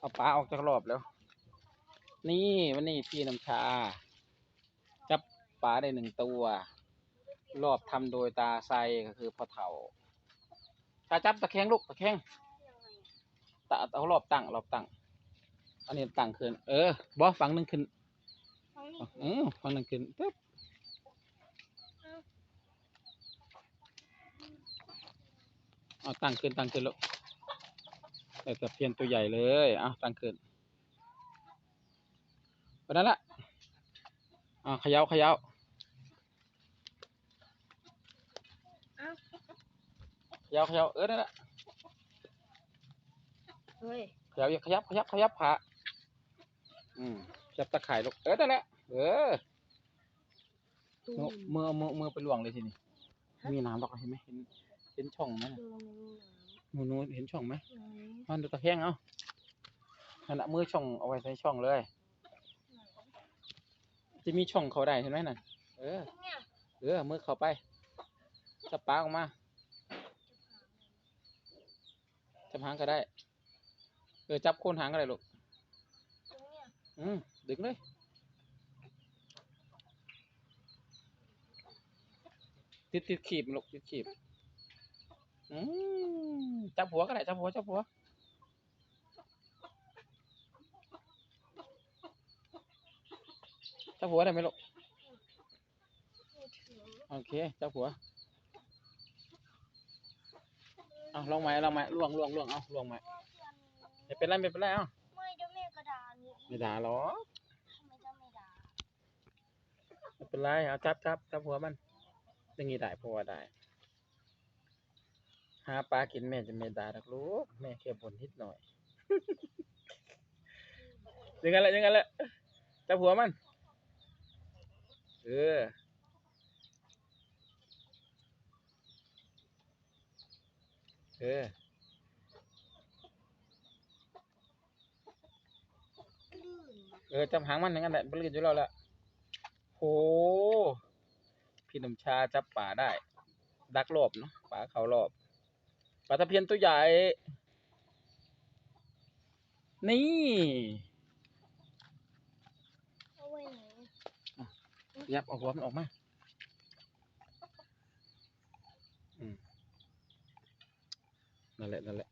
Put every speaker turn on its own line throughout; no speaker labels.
เอาปลาออกจากรอบแล้ว นี่วันนี้พี่น้ำชา จับปลาได้หนึ่งตัว รอบทำโดยตาไซก็คือพ่อเฒ่าตาจับตะแคงลูกตะแคงตาเอารอบตั้งรอบตั้งอันนี้ตั้งขึ้น เออบอฝั่งหนึ่งขึ้น
ทั้งนี้
อือฝั่งหนึ่งขึ้นปึ๊บเอาตั้งขึ้นตั้งขึ้นลูก แต่ตะเพียนตัวใหญ่เลยเอาตั้งขึ้นไปนั่นละอ่าเขย่าเขย่า
เอ้า
เขย่าเขย่าเออนั่นแหละ
เฮ้ย
ขยับขยับขยับขยับขาอืมขยับตะข่ายลูกเออนั่นแหละเออ
ตูม
มือมือมือไปล่วงเลยทีนี้มีน้ำหรอกเห็นไหมเห็นเห็นช่องไหมน่ะ
ดูใน
หนูหนูเห็นช่องไหม
น้ำไหน
มันดูตะแคงเอาขณะมือช่องเอาไว้ใส่ช่องเลย จะมีช่องเขาได้เห็นไหมน่ะ เออ
เนี่ย
เออ มือเข้าไปจับปลาออกมาจับหางก็ได้ เออ จับโคนหางก็ได้ลูก
ตรงเนี่ย
อืมดึงเลยติดติดขีบลูกติดขีบ อืม จับหัวก็ได้จับหัวจับหัวจับหัวได้ไหมลูก
ไม่ถึง
โอเคจับหัวเอาลองไหมลองไหมล่วงล่วงล่วงเอาล่วงไหมไม่เป็นไรไม่เป็นไรเอา
ไม่เดี๋ยวแม่กระดาษนี้
ไม่ด่าหรอก
ทำไมจะไม่ด่า
ไม่เป็นไรเอาจับจับจับหัวมันอย่างงี้ได้เพราะว่าได้หาปลากินแม่จะไม่ด่าหรอกลูกแม่แค่บ่นนิดหน่อย ยังไงละยังไงละจับหัวมัน เออเออเออจับหางมันอย่างนั้นแหละมันลื่นอยู่แล้วละโหพี่หนุ่มชาจับป่าได้ ดักรอบเนาะป่าเขารอบ ปลาตะเพียนตัวใหญ่ นี่
เอาไว้ไหน
ยับเอาหัวมันออกมาอืมนั่นแหละนั่นแหละ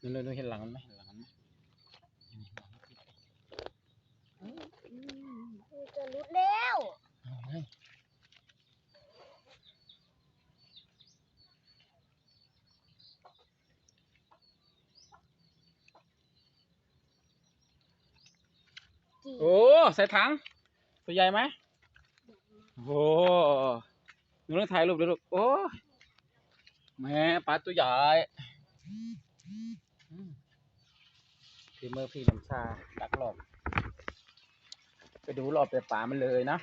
นั่นเลยเห็นหลังมันไหมเห็นหลังมันไหม
มันจะรุดแล้ว
เอาไง
กี่
โอ้ใส่ถังตัวใหญ่ไหมโอ้หนูต้องถ่ายรูปเลยลูกโอ้แม่ปลาตัวใหญ่อืมพี่มือพี่น้ำชาดักรอบไปดูรอบแต่ป่ามันเลยนะ